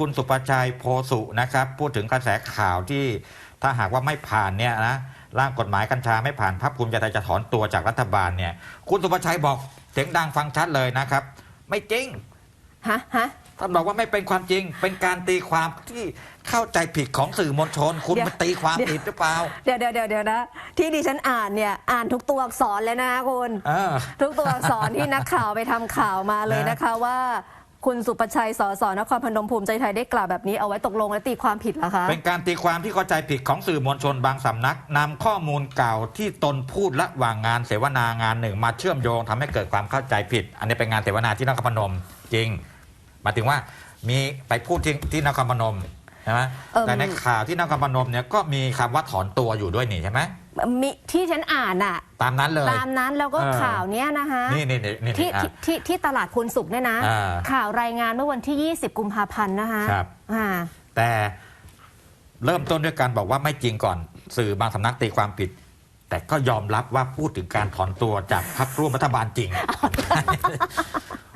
คุณสุประชัยโพสุนะครับ พูดถึงกระแสข่าวที่ถ้าหากว่าไม่ผ่านเนี่ยนะร่างกฎหมายกัญชาไม่ผ่านพรรคภูมิใจไทยจะถอนตัวจากรัฐบาลเนี่ย คุณสุประชัยบอกเสียงดังฟังชัดเลยนะครับ ไม่จริงฮะฮะท่านบอกว่าไม่เป็นความจริง เป็นการตีความที่เข้าใจผิดของสื่อมวลชน คุณเดี๋ยวมาตีความเดี๋ยวผิดหรือเปล่าเดี๋ยวเดี๋ยวเดี๋ยวเดี๋ยวนะ ที่ดิฉันอ่านเนี่ยอ่านทุกตัวอักษรเลยนะคุณเออทุกตัวอักษรที่นักข่าวไปทำข่าวมาเลยนะนะคะว่า คุณสุประชัยสสนครพนมภูมิใจไทยได้กล่าวแบบนี้เอาไว้ตกลงและตีความผิดเหรอคะเป็นการตีความที่เข้าใจผิดของสื่อมวลชนบางสำนักนำข้อมูลเก่าที่ตนพูดระหว่างงานเสวนางานหนึ่ง มาเชื่อมโยงทำให้เกิดความเข้าใจผิด อันนี้เป็นงานเสวนาที่นครพนมจริงหมายถึงว่ามีไปพูดที่ที่นครพนมใช่ไหมเอิ่มแต่ในข่าวที่นครพนมเนี่ยก็มีคำว่าถอนตัวอยู่ด้วยนี่ใช่ไหม มีที่ฉันอ่านอะตามนั้นเลย ตามนั้นแล้วก็เออ ข่าวเนี้ยนะคะนี่นี่นี่นี่ที่อะ ที่ที่ที่ตลาดคุณสุขเนี่ยนะ อ่าข่าวรายงานเมื่อวันที่ 20 กุมภาพันธ์นะคะครับ อ่า แต่เริ่มต้นด้วยการบอกว่าไม่จริงก่อน สื่อบางสำนักตีความผิด แต่ก็ยอมรับว่าพูดถึงการถอนตัวจากพรรคร่วมรัฐบาลจริง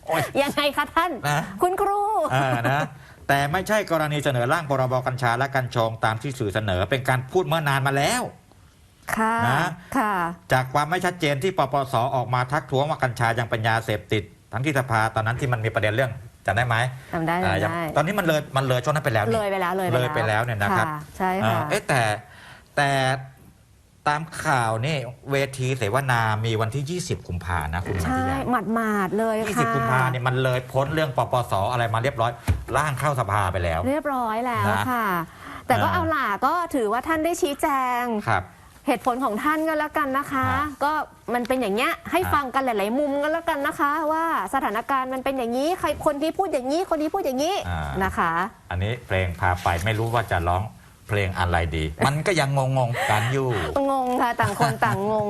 โอ้ยยังไงคะท่าน นะ คุณครู เออนะแต่ไม่ใช่กรณีเสนอร่างพรบกัญชาและกัญชงตามที่สื่อเสนอเป็นการพูดเมื่อนานมาแล้ว ค่ะนะค่ะ จากความไม่ชัดเจนที่ปปสออกมาทักท้วงว่ากัญชายังเป็นยาเสพติด ทั้งที่สภาตอนนั้นที่มันมีประเด็นเรื่องจำได้ไหมจำได้อ่าจำยังได้ ตอนนี้มันเลยมันเลยช่วงนั้นไปแล้วนี่เลยไปแล้วเลยเลยไปแล้วเนี่ยนะครับใช่เอ่ค่ะอเอ๊ะแต่แต่ตามข่าวนี่เวทีเสวนามีวันที่ 20 กุมภานะคุณนันใช่ทิยาหมาดหมาดๆเลยค่ะ20 กุมภาเนี่ยมันเลยพ้นเรื่องปปสอะไรมาเรียบร้อยร่างเข้าสภาไปแล้ว เรียบร้อยแล้วนะค่ะ แต่ก็อ่าเอาล่ะก็ถือว่าท่านได้ชี้แจงครับ เหตุผลของท่านก็แล้วกันนะคะฮะก็มันเป็นอย่างเงี้ยให้ฮะฟังกันหลาย ๆ มุมก็แล้วกันนะคะ ว่าสถานการณ์มันเป็นอย่างนี้ใครคนที่พูดอย่างนี้คนนี้พูดอย่างนี้อ่าน นะคะ อันนี้เพลงพาไปไม่รู้ว่าจะร้องเพลงอะไรดี มันก็ยังงงๆกันอยู่ งงค่ะต่างคนต่างงง